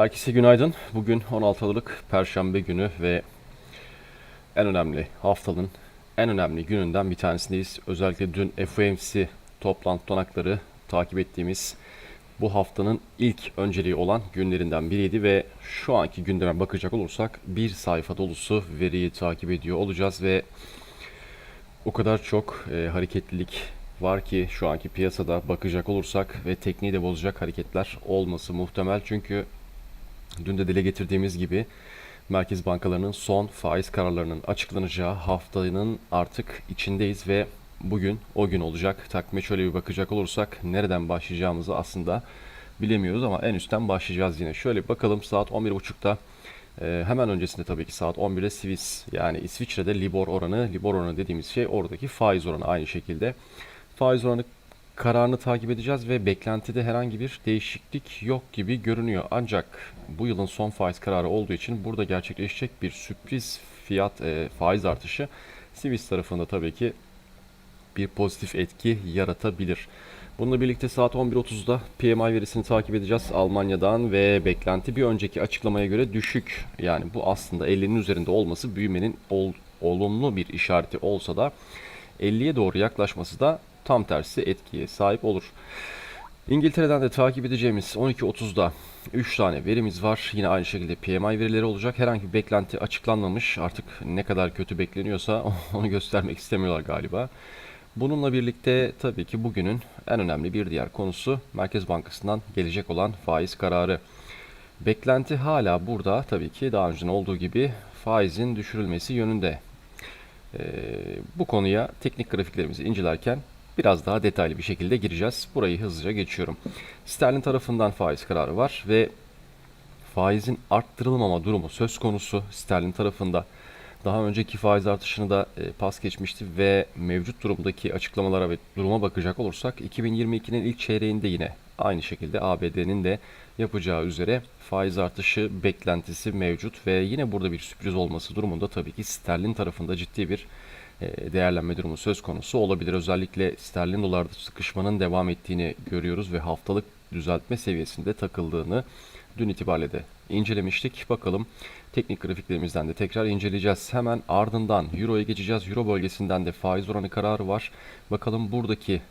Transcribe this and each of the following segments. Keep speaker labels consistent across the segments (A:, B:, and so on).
A: Herkese günaydın. Bugün 16 Aralık Perşembe günü ve en önemli haftanın en önemli gününden bir tanesindeyiz. Özellikle dün FOMC toplantı tutanakları takip ettiğimiz bu haftanın ilk önceliği olan günlerinden biriydi ve şu anki gündeme bakacak olursak bir sayfa dolusu veriyi takip ediyor olacağız ve o kadar çok e, hareketlilik var ki şu anki piyasada bakacak olursak ve tekniği de bozacak hareketler olması muhtemel. Çünkü dün de dile getirdiğimiz gibi merkez bankalarının son faiz kararlarının açıklanacağı haftanın artık içindeyiz ve bugün o gün olacak. Takvime şöyle bir bakacak olursak nereden başlayacağımızı aslında bilemiyoruz ama en üstten başlayacağız yine. Şöyle bakalım saat 11.30'da ee, hemen öncesinde tabii ki saat 11'de Swiss yani İsviçre'de Libor oranı, Libor oranı dediğimiz şey oradaki faiz oranı aynı şekilde. Faiz oranı kararını takip edeceğiz ve beklentide herhangi bir değişiklik yok gibi görünüyor. Ancak bu yılın son faiz kararı olduğu için burada gerçekleşecek bir sürpriz fiyat e, faiz artışı Swiss tarafında tabii ki bir pozitif etki yaratabilir. Bununla birlikte saat 11.30'da PMI verisini takip edeceğiz Almanya'dan ve beklenti bir önceki açıklamaya göre düşük. Yani bu aslında 50'nin üzerinde olması büyümenin ol, olumlu bir işareti olsa da 50'ye doğru yaklaşması da tam tersi etkiye sahip olur. İngiltere'den de takip edeceğimiz 12.30'da 3 tane verimiz var. Yine aynı şekilde PMI verileri olacak. Herhangi bir beklenti açıklanmamış. Artık ne kadar kötü bekleniyorsa onu göstermek istemiyorlar galiba. Bununla birlikte tabii ki bugünün en önemli bir diğer konusu Merkez Bankası'ndan gelecek olan faiz kararı. Beklenti hala burada tabii ki daha önceden olduğu gibi faizin düşürülmesi yönünde. Ee, bu konuya teknik grafiklerimizi incelerken biraz daha detaylı bir şekilde gireceğiz. Burayı hızlıca geçiyorum. Sterlin tarafından faiz kararı var ve faizin arttırılmama durumu söz konusu Sterlin tarafında. Daha önceki faiz artışını da e, pas geçmişti ve mevcut durumdaki açıklamalara ve duruma bakacak olursak 2022'nin ilk çeyreğinde yine aynı şekilde ABD'nin de yapacağı üzere faiz artışı beklentisi mevcut ve yine burada bir sürpriz olması durumunda tabii ki sterlin tarafında ciddi bir değerlenme durumu söz konusu olabilir. Özellikle sterlin dolarda sıkışmanın devam ettiğini görüyoruz ve haftalık düzeltme seviyesinde takıldığını dün itibariyle de incelemiştik. Bakalım teknik grafiklerimizden de tekrar inceleyeceğiz. Hemen ardından Euro'ya geçeceğiz. Euro bölgesinden de faiz oranı kararı var. Bakalım buradaki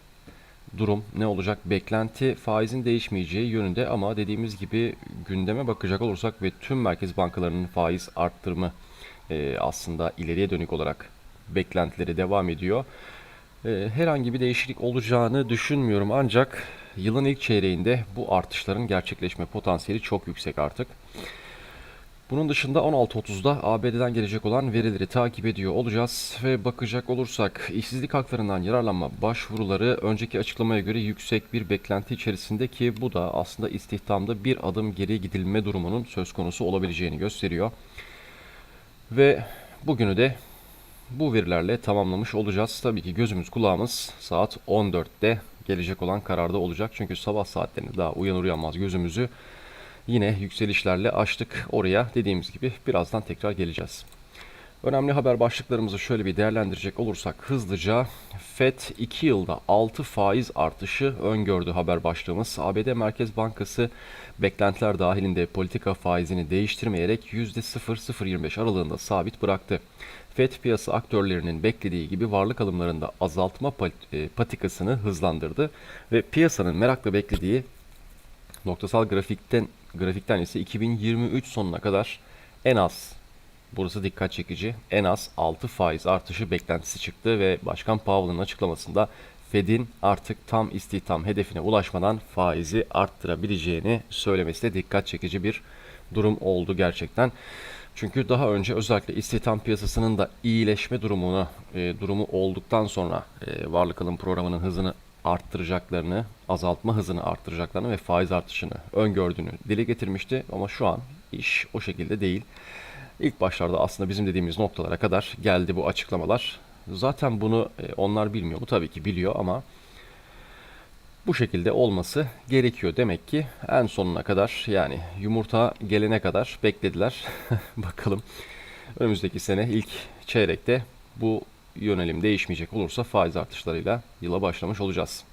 A: durum ne olacak? Beklenti faizin değişmeyeceği yönünde ama dediğimiz gibi gündeme bakacak olursak ve tüm merkez bankalarının faiz arttırımı e, aslında ileriye dönük olarak beklentileri devam ediyor. E, herhangi bir değişiklik olacağını düşünmüyorum ancak yılın ilk çeyreğinde bu artışların gerçekleşme potansiyeli çok yüksek artık. Bunun dışında 16.30'da ABD'den gelecek olan verileri takip ediyor olacağız ve bakacak olursak işsizlik haklarından yararlanma başvuruları önceki açıklamaya göre yüksek bir beklenti içerisinde ki bu da aslında istihdamda bir adım geri gidilme durumunun söz konusu olabileceğini gösteriyor. Ve bugünü de bu verilerle tamamlamış olacağız. Tabii ki gözümüz kulağımız saat 14'te gelecek olan kararda olacak. Çünkü sabah saatlerinde daha uyanır uyanmaz gözümüzü yine yükselişlerle açtık oraya. Dediğimiz gibi birazdan tekrar geleceğiz. Önemli haber başlıklarımızı şöyle bir değerlendirecek olursak hızlıca FED 2 yılda 6 faiz artışı öngördü haber başlığımız. ABD Merkez Bankası beklentiler dahilinde politika faizini değiştirmeyerek %0.025 aralığında sabit bıraktı. FED piyasa aktörlerinin beklediği gibi varlık alımlarında azaltma e, patikasını hızlandırdı ve piyasanın merakla beklediği noktasal grafikten grafikten ise 2023 sonuna kadar en az burası dikkat çekici en az 6 faiz artışı beklentisi çıktı ve Başkan Powell'ın açıklamasında Fed'in artık tam istihdam hedefine ulaşmadan faizi arttırabileceğini söylemesi de dikkat çekici bir durum oldu gerçekten. Çünkü daha önce özellikle istihdam piyasasının da iyileşme durumunu e, durumu olduktan sonra e, varlık alım programının hızını arttıracaklarını, azaltma hızını arttıracaklarını ve faiz artışını öngördüğünü dile getirmişti ama şu an iş o şekilde değil. İlk başlarda aslında bizim dediğimiz noktalara kadar geldi bu açıklamalar. Zaten bunu e, onlar bilmiyor mu? Tabii ki biliyor ama bu şekilde olması gerekiyor. Demek ki en sonuna kadar yani yumurta gelene kadar beklediler. Bakalım önümüzdeki sene ilk çeyrekte bu yönelim değişmeyecek olursa faiz artışlarıyla yıla başlamış olacağız.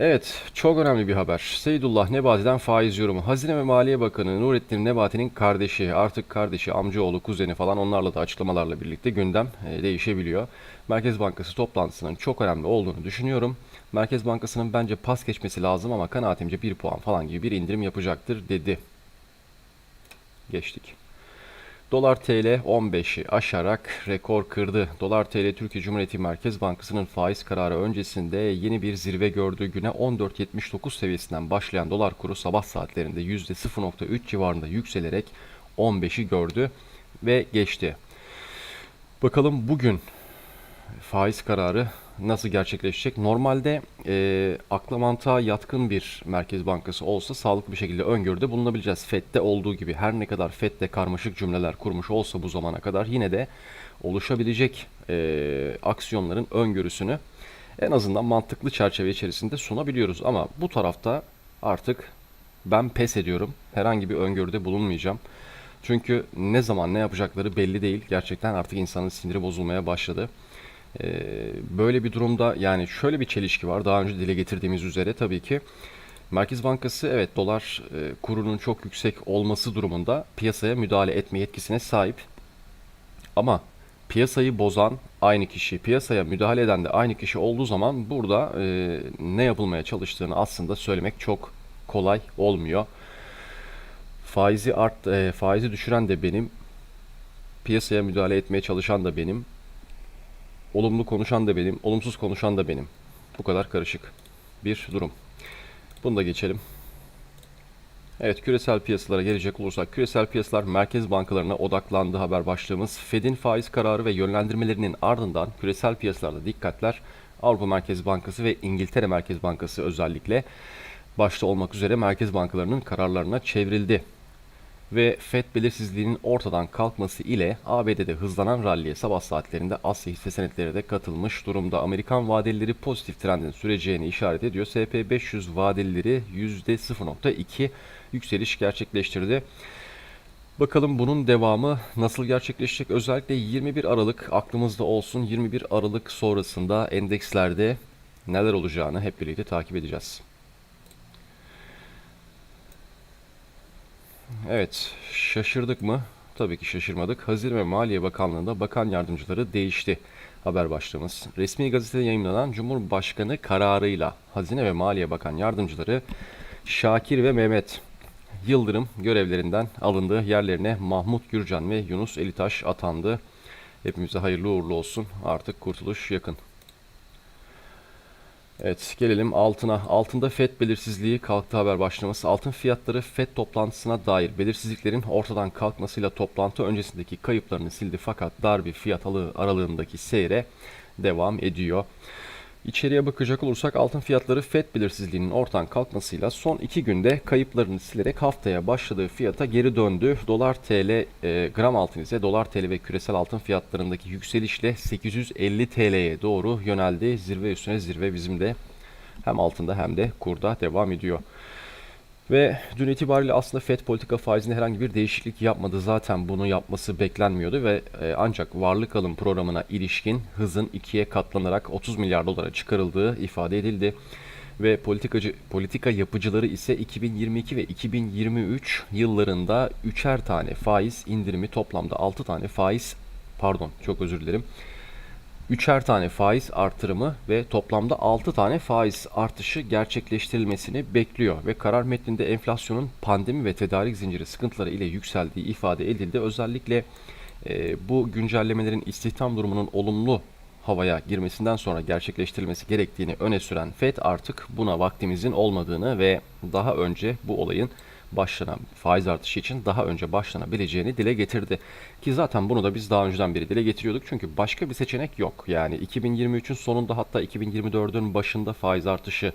A: Evet, çok önemli bir haber. Seydullah Nebati'den faiz yorumu. Hazine ve Maliye Bakanı Nurettin Nebati'nin kardeşi, artık kardeşi, amcaoğlu, kuzeni falan onlarla da açıklamalarla birlikte gündem e, değişebiliyor. Merkez Bankası toplantısının çok önemli olduğunu düşünüyorum. Merkez Bankası'nın bence pas geçmesi lazım ama kanaatimce 1 puan falan gibi bir indirim yapacaktır dedi. Geçtik. Dolar TL 15'i aşarak rekor kırdı. Dolar TL Türkiye Cumhuriyeti Merkez Bankası'nın faiz kararı öncesinde yeni bir zirve gördüğü güne 14.79 seviyesinden başlayan dolar kuru sabah saatlerinde %0.3 civarında yükselerek 15'i gördü ve geçti. Bakalım bugün faiz kararı nasıl gerçekleşecek? Normalde e, akla mantığa yatkın bir merkez bankası olsa sağlıklı bir şekilde öngörüde bulunabileceğiz. FED'de olduğu gibi her ne kadar FED'de karmaşık cümleler kurmuş olsa bu zamana kadar yine de oluşabilecek e, aksiyonların öngörüsünü en azından mantıklı çerçeve içerisinde sunabiliyoruz. Ama bu tarafta artık ben pes ediyorum. Herhangi bir öngörüde bulunmayacağım. Çünkü ne zaman ne yapacakları belli değil. Gerçekten artık insanın siniri bozulmaya başladı. Ee, böyle bir durumda yani şöyle bir çelişki var. Daha önce dile getirdiğimiz üzere tabii ki Merkez Bankası evet dolar e, kurunun çok yüksek olması durumunda piyasaya müdahale etme yetkisine sahip. Ama piyasayı bozan aynı kişi, piyasaya müdahale eden de aynı kişi olduğu zaman burada e, ne yapılmaya çalıştığını aslında söylemek çok kolay olmuyor. Faizi art, e, faizi düşüren de benim, piyasaya müdahale etmeye çalışan da benim, olumlu konuşan da benim, olumsuz konuşan da benim. Bu kadar karışık bir durum. Bunu da geçelim. Evet küresel piyasalara gelecek olursak küresel piyasalar merkez bankalarına odaklandı haber başlığımız. Fed'in faiz kararı ve yönlendirmelerinin ardından küresel piyasalarda dikkatler Avrupa Merkez Bankası ve İngiltere Merkez Bankası özellikle başta olmak üzere merkez bankalarının kararlarına çevrildi ve FED belirsizliğinin ortadan kalkması ile ABD'de hızlanan ralliye sabah saatlerinde Asya hisse senetleri de katılmış durumda. Amerikan vadelileri pozitif trendin süreceğini işaret ediyor. SP500 vadelileri %0.2 yükseliş gerçekleştirdi. Bakalım bunun devamı nasıl gerçekleşecek? Özellikle 21 Aralık aklımızda olsun. 21 Aralık sonrasında endekslerde neler olacağını hep birlikte takip edeceğiz. Evet, şaşırdık mı? Tabii ki şaşırmadık. Hazine ve Maliye Bakanlığı'nda bakan yardımcıları değişti. Haber başlığımız. Resmi gazetede yayınlanan Cumhurbaşkanı kararıyla Hazine ve Maliye Bakan yardımcıları Şakir ve Mehmet Yıldırım görevlerinden alındı. Yerlerine Mahmut Gürcan ve Yunus Elitaş atandı. Hepimize hayırlı uğurlu olsun. Artık kurtuluş yakın. Evet gelelim altına. Altında FED belirsizliği kalktı haber başlaması. Altın fiyatları FED toplantısına dair belirsizliklerin ortadan kalkmasıyla toplantı öncesindeki kayıplarını sildi fakat dar bir fiyat aralığındaki seyre devam ediyor. İçeriye bakacak olursak altın fiyatları FED belirsizliğinin ortadan kalkmasıyla son iki günde kayıplarını silerek haftaya başladığı fiyata geri döndü. Dolar TL e, gram altın ise dolar TL ve küresel altın fiyatlarındaki yükselişle 850 TL'ye doğru yöneldi. Zirve üstüne zirve bizim de hem altında hem de kurda devam ediyor. Ve dün itibariyle aslında FED politika faizinde herhangi bir değişiklik yapmadı. Zaten bunu yapması beklenmiyordu ve e, ancak varlık alım programına ilişkin hızın ikiye katlanarak 30 milyar dolara çıkarıldığı ifade edildi. Ve politikacı politika yapıcıları ise 2022 ve 2023 yıllarında üçer tane faiz indirimi toplamda 6 tane faiz pardon çok özür dilerim üçer tane faiz artırımı ve toplamda 6 tane faiz artışı gerçekleştirilmesini bekliyor ve karar metninde enflasyonun pandemi ve tedarik zinciri sıkıntıları ile yükseldiği ifade edildi. Özellikle e, bu güncellemelerin istihdam durumunun olumlu havaya girmesinden sonra gerçekleştirilmesi gerektiğini öne süren FED artık buna vaktimizin olmadığını ve daha önce bu olayın başlanan faiz artışı için daha önce başlanabileceğini dile getirdi. Ki zaten bunu da biz daha önceden beri dile getiriyorduk. Çünkü başka bir seçenek yok. Yani 2023'ün sonunda hatta 2024'ün başında faiz artışı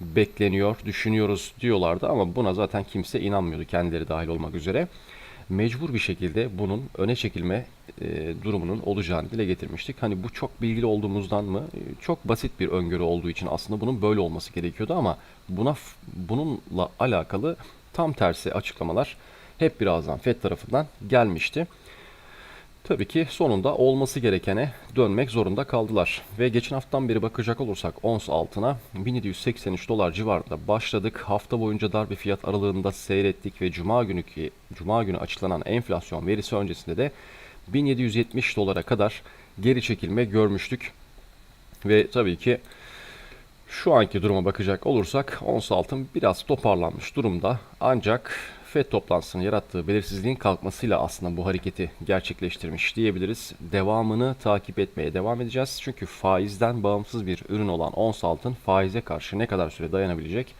A: bekleniyor, düşünüyoruz diyorlardı ama buna zaten kimse inanmıyordu kendileri dahil olmak üzere. Mecbur bir şekilde bunun öne çekilme e, durumunun olacağını dile getirmiştik. Hani bu çok bilgili olduğumuzdan mı? E, çok basit bir öngörü olduğu için aslında bunun böyle olması gerekiyordu ama buna bununla alakalı tam tersi açıklamalar hep birazdan FED tarafından gelmişti. Tabii ki sonunda olması gerekene dönmek zorunda kaldılar. Ve geçen haftadan beri bakacak olursak ons altına 1783 dolar civarında başladık. Hafta boyunca dar bir fiyat aralığında seyrettik ve cuma günü ki cuma günü açıklanan enflasyon verisi öncesinde de 1770 dolara kadar geri çekilme görmüştük. Ve tabii ki şu anki duruma bakacak olursak ons altın biraz toparlanmış durumda. Ancak FED toplantısının yarattığı belirsizliğin kalkmasıyla aslında bu hareketi gerçekleştirmiş diyebiliriz. Devamını takip etmeye devam edeceğiz. Çünkü faizden bağımsız bir ürün olan ons altın faize karşı ne kadar süre dayanabilecek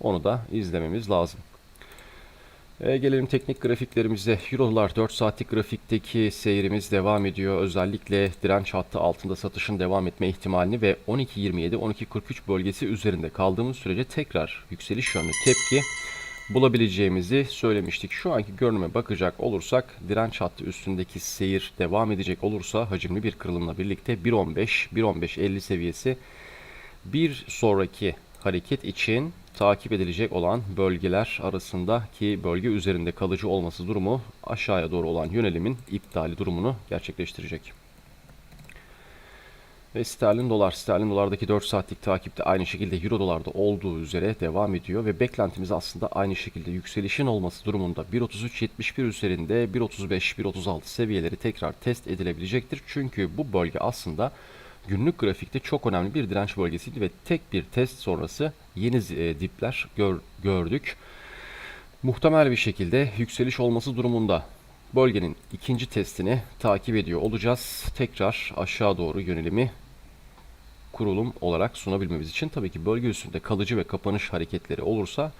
A: onu da izlememiz lazım. E, gelelim teknik grafiklerimize. Eurolar 4 saatlik grafikteki seyrimiz devam ediyor. Özellikle direnç hattı altında satışın devam etme ihtimalini ve 12.27-12.43 bölgesi üzerinde kaldığımız sürece tekrar yükseliş yönlü tepki bulabileceğimizi söylemiştik. Şu anki görünüme bakacak olursak direnç hattı üstündeki seyir devam edecek olursa hacimli bir kırılımla birlikte 1.15-1.15.50 seviyesi bir sonraki hareket için takip edilecek olan bölgeler arasındaki bölge üzerinde kalıcı olması durumu aşağıya doğru olan yönelimin iptali durumunu gerçekleştirecek. Ve sterlin dolar, sterlin dolardaki 4 saatlik takipte aynı şekilde euro dolarda olduğu üzere devam ediyor ve beklentimiz aslında aynı şekilde yükselişin olması durumunda 1.33.71 üzerinde 1.35-1.36 seviyeleri tekrar test edilebilecektir. Çünkü bu bölge aslında günlük grafikte çok önemli bir direnç bölgesiydi ve tek bir test sonrası yeni e, dipler gör, gördük. Muhtemel bir şekilde yükseliş olması durumunda bölgenin ikinci testini takip ediyor olacağız. Tekrar aşağı doğru yönelimi kurulum olarak sunabilmemiz için tabii ki bölge üstünde kalıcı ve kapanış hareketleri olursa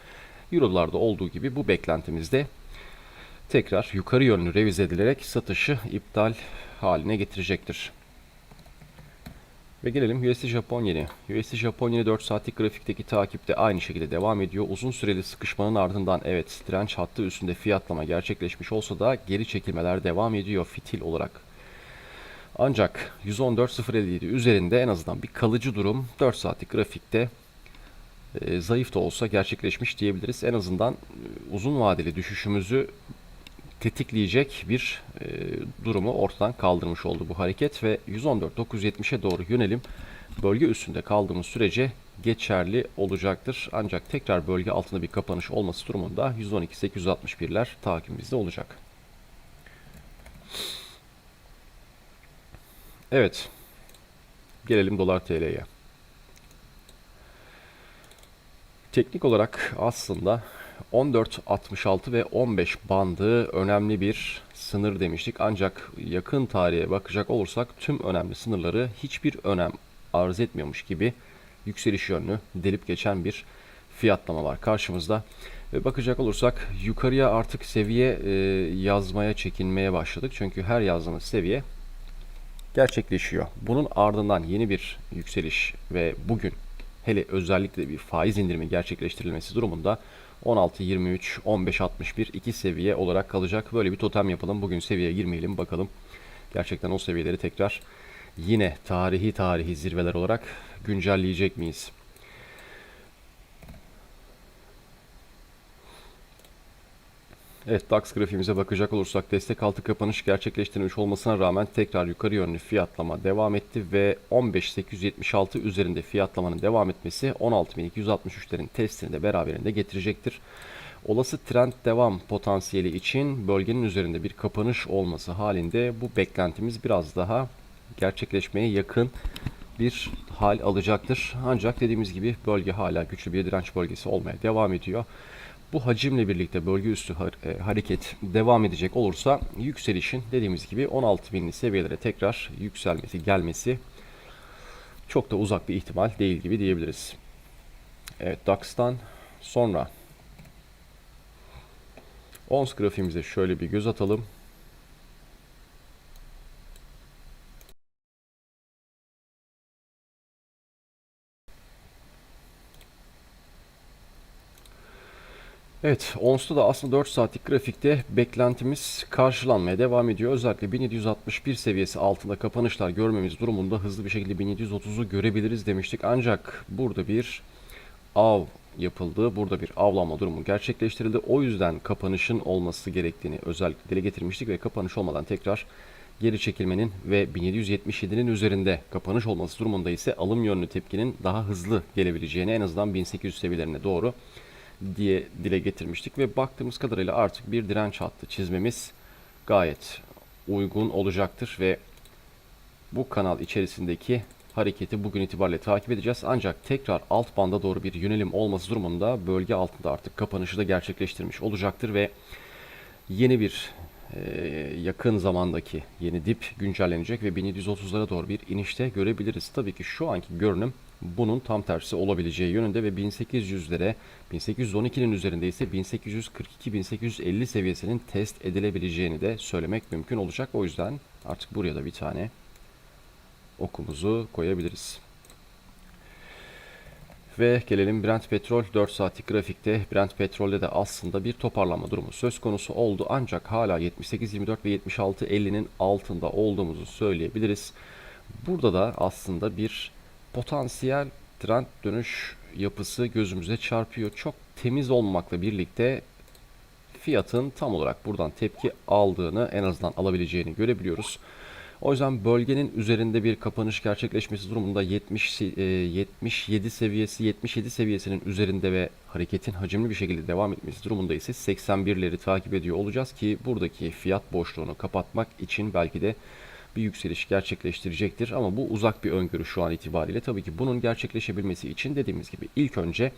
A: Euro'larda olduğu gibi bu beklentimizde tekrar yukarı yönlü revize edilerek satışı iptal haline getirecektir. Ve gelelim USD Japon yeni. USD Japon yeni 4 saatlik grafikteki takipte aynı şekilde devam ediyor. Uzun süreli sıkışmanın ardından evet direnç hattı üstünde fiyatlama gerçekleşmiş olsa da geri çekilmeler devam ediyor fitil olarak. Ancak 114.057 üzerinde en azından bir kalıcı durum 4 saatlik grafikte e, zayıf da olsa gerçekleşmiş diyebiliriz. En azından e, uzun vadeli düşüşümüzü tetikleyecek bir e, durumu ortadan kaldırmış oldu bu hareket ve 114.970'e doğru yönelim bölge üstünde kaldığımız sürece geçerli olacaktır. Ancak tekrar bölge altında bir kapanış olması durumunda 112.861'ler takibimizde olacak. Evet. Gelelim dolar TL'ye. Teknik olarak aslında 14.66 ve 15 bandı önemli bir sınır demiştik. Ancak yakın tarihe bakacak olursak tüm önemli sınırları hiçbir önem arz etmiyormuş gibi yükseliş yönlü delip geçen bir fiyatlama var karşımızda. Ve bakacak olursak yukarıya artık seviye e, yazmaya çekinmeye başladık. Çünkü her yazdığımız seviye gerçekleşiyor. Bunun ardından yeni bir yükseliş ve bugün hele özellikle bir faiz indirimi gerçekleştirilmesi durumunda 16, 23, 15, 61 iki seviye olarak kalacak. Böyle bir totem yapalım. Bugün seviyeye girmeyelim bakalım. Gerçekten o seviyeleri tekrar yine tarihi tarihi zirveler olarak güncelleyecek miyiz? Evet DAX grafiğimize bakacak olursak destek altı kapanış gerçekleştirilmiş olmasına rağmen tekrar yukarı yönlü fiyatlama devam etti ve 15.876 üzerinde fiyatlamanın devam etmesi 16.263'lerin testini de beraberinde getirecektir. Olası trend devam potansiyeli için bölgenin üzerinde bir kapanış olması halinde bu beklentimiz biraz daha gerçekleşmeye yakın bir hal alacaktır. Ancak dediğimiz gibi bölge hala güçlü bir direnç bölgesi olmaya devam ediyor. Bu hacimle birlikte bölge üstü e, hareket devam edecek olursa yükselişin dediğimiz gibi 16.000'li seviyelere tekrar yükselmesi, gelmesi çok da uzak bir ihtimal değil gibi diyebiliriz. Evet DAX'tan sonra ONS grafiğimize şöyle bir göz atalım. Evet, ONS'ta da aslında 4 saatlik grafikte beklentimiz karşılanmaya devam ediyor. Özellikle 1761 seviyesi altında kapanışlar görmemiz durumunda hızlı bir şekilde 1730'u görebiliriz demiştik. Ancak burada bir av yapıldı. Burada bir avlanma durumu gerçekleştirildi. O yüzden kapanışın olması gerektiğini özellikle dile getirmiştik ve kapanış olmadan tekrar geri çekilmenin ve 1777'nin üzerinde kapanış olması durumunda ise alım yönlü tepkinin daha hızlı gelebileceğini en azından 1800 seviyelerine doğru diye dile getirmiştik ve baktığımız kadarıyla artık bir direnç hattı çizmemiz gayet uygun olacaktır ve bu kanal içerisindeki hareketi bugün itibariyle takip edeceğiz. Ancak tekrar alt banda doğru bir yönelim olması durumunda bölge altında artık kapanışı da gerçekleştirmiş olacaktır ve yeni bir e, yakın zamandaki yeni dip güncellenecek ve 1730'lara doğru bir inişte görebiliriz. Tabii ki şu anki görünüm bunun tam tersi olabileceği yönünde ve 1800'lere 1812'nin üzerinde ise 1842-1850 seviyesinin test edilebileceğini de söylemek mümkün olacak. O yüzden artık buraya da bir tane okumuzu koyabiliriz. Ve gelelim Brent Petrol 4 saatlik grafikte. Brent Petrol'de de aslında bir toparlanma durumu söz konusu oldu. Ancak hala 78.24 ve 76.50'nin altında olduğumuzu söyleyebiliriz. Burada da aslında bir potansiyel trend dönüş yapısı gözümüze çarpıyor. Çok temiz olmamakla birlikte fiyatın tam olarak buradan tepki aldığını en azından alabileceğini görebiliyoruz. O yüzden bölgenin üzerinde bir kapanış gerçekleşmesi durumunda 70 e, 77 seviyesi 77 seviyesinin üzerinde ve hareketin hacimli bir şekilde devam etmesi durumunda ise 81'leri takip ediyor olacağız ki buradaki fiyat boşluğunu kapatmak için belki de bir yükseliş gerçekleştirecektir. Ama bu uzak bir öngörü şu an itibariyle. Tabii ki bunun gerçekleşebilmesi için dediğimiz gibi ilk önce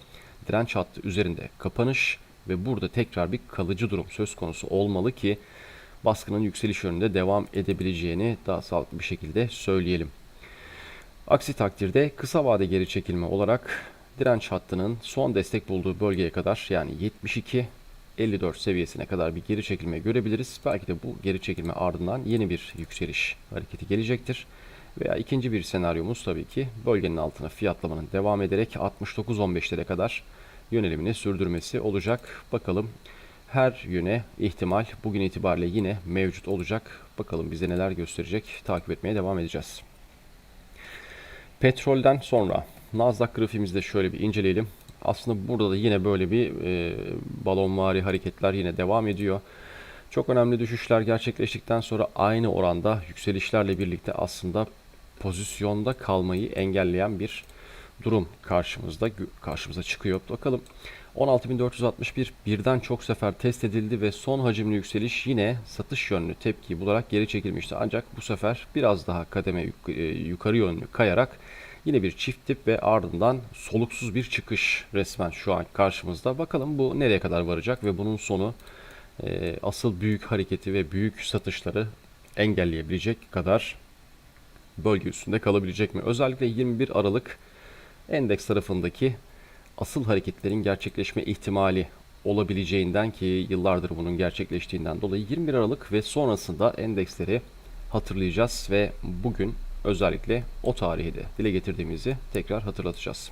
A: direnç hattı üzerinde kapanış ve burada tekrar bir kalıcı durum söz konusu olmalı ki baskının yükseliş yönünde devam edebileceğini daha sağlıklı bir şekilde söyleyelim. Aksi takdirde kısa vade geri çekilme olarak direnç hattının son destek bulduğu bölgeye kadar yani 72 54 seviyesine kadar bir geri çekilme görebiliriz. Belki de bu geri çekilme ardından yeni bir yükseliş hareketi gelecektir. Veya ikinci bir senaryomuz tabii ki bölgenin altına fiyatlamanın devam ederek 69-15'lere kadar yönelimini sürdürmesi olacak. Bakalım her yöne ihtimal bugün itibariyle yine mevcut olacak. Bakalım bize neler gösterecek takip etmeye devam edeceğiz. Petrolden sonra Nasdaq grafiğimizde şöyle bir inceleyelim. Aslında burada da yine böyle bir e, balonvari hareketler yine devam ediyor. Çok önemli düşüşler gerçekleştikten sonra aynı oranda yükselişlerle birlikte aslında pozisyonda kalmayı engelleyen bir durum karşımızda karşımıza çıkıyor. Bakalım 16.461 birden çok sefer test edildi ve son hacimli yükseliş yine satış yönlü tepki bularak geri çekilmişti. Ancak bu sefer biraz daha kademe e, yukarı yönlü kayarak yine bir çift tip ve ardından soluksuz bir çıkış resmen şu an karşımızda. Bakalım bu nereye kadar varacak ve bunun sonu e, asıl büyük hareketi ve büyük satışları engelleyebilecek kadar bölge üstünde kalabilecek mi? Özellikle 21 Aralık endeks tarafındaki asıl hareketlerin gerçekleşme ihtimali olabileceğinden ki yıllardır bunun gerçekleştiğinden dolayı 21 Aralık ve sonrasında endeksleri hatırlayacağız ve bugün özellikle o tarihi dile getirdiğimizi tekrar hatırlatacağız.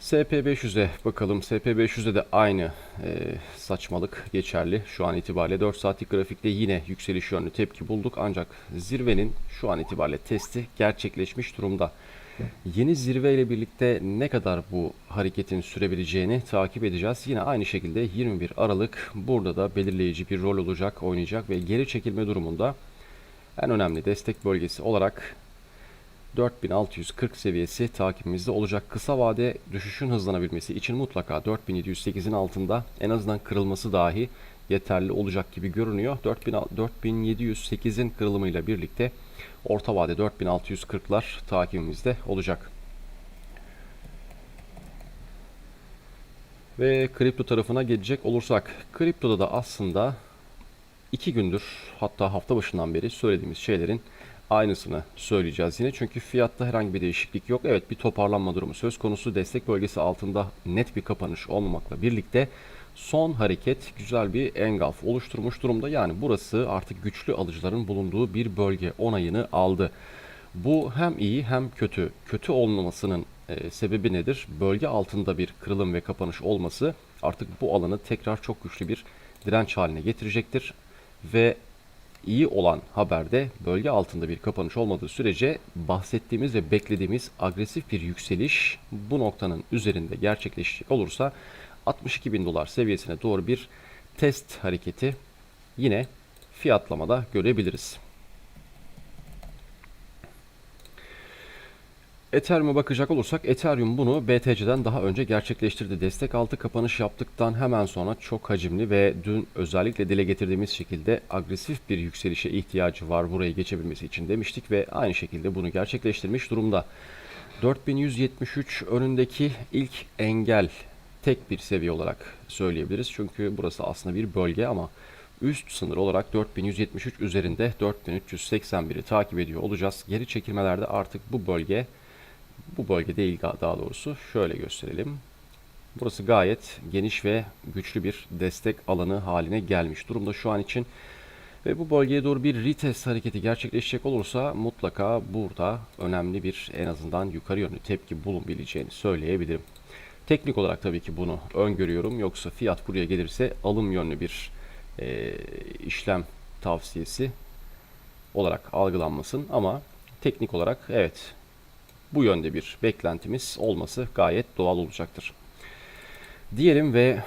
A: SP500'e bakalım. SP500'de de aynı e, saçmalık geçerli. Şu an itibariyle 4 saatlik grafikte yine yükseliş yönlü tepki bulduk. Ancak zirvenin şu an itibariyle testi gerçekleşmiş durumda. Yeni zirve ile birlikte ne kadar bu hareketin sürebileceğini takip edeceğiz. Yine aynı şekilde 21 Aralık burada da belirleyici bir rol olacak, oynayacak ve geri çekilme durumunda en önemli destek bölgesi olarak 4640 seviyesi takibimizde olacak. Kısa vade düşüşün hızlanabilmesi için mutlaka 4708'in altında en azından kırılması dahi yeterli olacak gibi görünüyor. 4708'in kırılımıyla birlikte orta vade 4640'lar takibimizde olacak. Ve kripto tarafına gelecek olursak kriptoda da aslında iki gündür hatta hafta başından beri söylediğimiz şeylerin aynısını söyleyeceğiz yine. Çünkü fiyatta herhangi bir değişiklik yok. Evet bir toparlanma durumu söz konusu. Destek bölgesi altında net bir kapanış olmamakla birlikte son hareket güzel bir engulf oluşturmuş durumda. Yani burası artık güçlü alıcıların bulunduğu bir bölge onayını aldı. Bu hem iyi hem kötü. Kötü olmamasının e, sebebi nedir? Bölge altında bir kırılım ve kapanış olması artık bu alanı tekrar çok güçlü bir direnç haline getirecektir. Ve iyi olan haberde bölge altında bir kapanış olmadığı sürece bahsettiğimiz ve beklediğimiz agresif bir yükseliş bu noktanın üzerinde gerçekleşecek olursa 62 bin dolar seviyesine doğru bir test hareketi yine fiyatlamada görebiliriz. Ethereum'a bakacak olursak Ethereum bunu BTC'den daha önce gerçekleştirdi. Destek altı kapanış yaptıktan hemen sonra çok hacimli ve dün özellikle dile getirdiğimiz şekilde agresif bir yükselişe ihtiyacı var burayı geçebilmesi için demiştik ve aynı şekilde bunu gerçekleştirmiş durumda. 4173 önündeki ilk engel tek bir seviye olarak söyleyebiliriz. Çünkü burası aslında bir bölge ama üst sınır olarak 4173 üzerinde 4381'i takip ediyor olacağız. Geri çekilmelerde artık bu bölge bu bölge değil daha doğrusu şöyle gösterelim. Burası gayet geniş ve güçlü bir destek alanı haline gelmiş durumda şu an için. Ve bu bölgeye doğru bir retest hareketi gerçekleşecek olursa mutlaka burada önemli bir en azından yukarı yönlü tepki bulunabileceğini söyleyebilirim. Teknik olarak tabii ki bunu öngörüyorum. Yoksa fiyat buraya gelirse alım yönlü bir e, işlem tavsiyesi olarak algılanmasın. Ama teknik olarak evet bu yönde bir beklentimiz olması gayet doğal olacaktır. Diyelim ve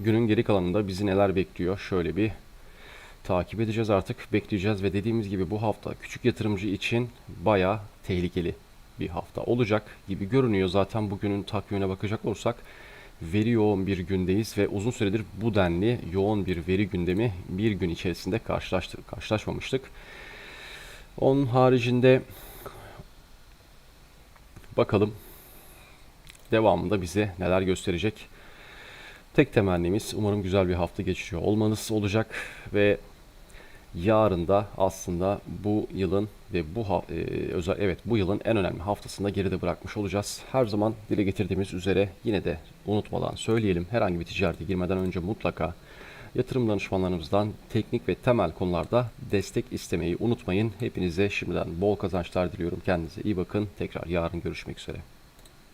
A: günün geri kalanında bizi neler bekliyor şöyle bir takip edeceğiz artık bekleyeceğiz ve dediğimiz gibi bu hafta küçük yatırımcı için baya tehlikeli bir hafta olacak gibi görünüyor. Zaten bugünün takvimine bakacak olursak veri yoğun bir gündeyiz ve uzun süredir bu denli yoğun bir veri gündemi bir gün içerisinde karşılaştık, karşılaşmamıştık. Onun haricinde bakalım devamında bize neler gösterecek. Tek temennimiz umarım güzel bir hafta geçiriyor olmanız olacak ve yarın da aslında bu yılın ve bu e, özel evet bu yılın en önemli haftasında geride bırakmış olacağız. Her zaman dile getirdiğimiz üzere yine de unutmadan söyleyelim. Herhangi bir ticarete girmeden önce mutlaka yatırım danışmanlarımızdan teknik ve temel konularda destek istemeyi unutmayın. Hepinize şimdiden bol kazançlar diliyorum. Kendinize iyi bakın. Tekrar yarın görüşmek üzere.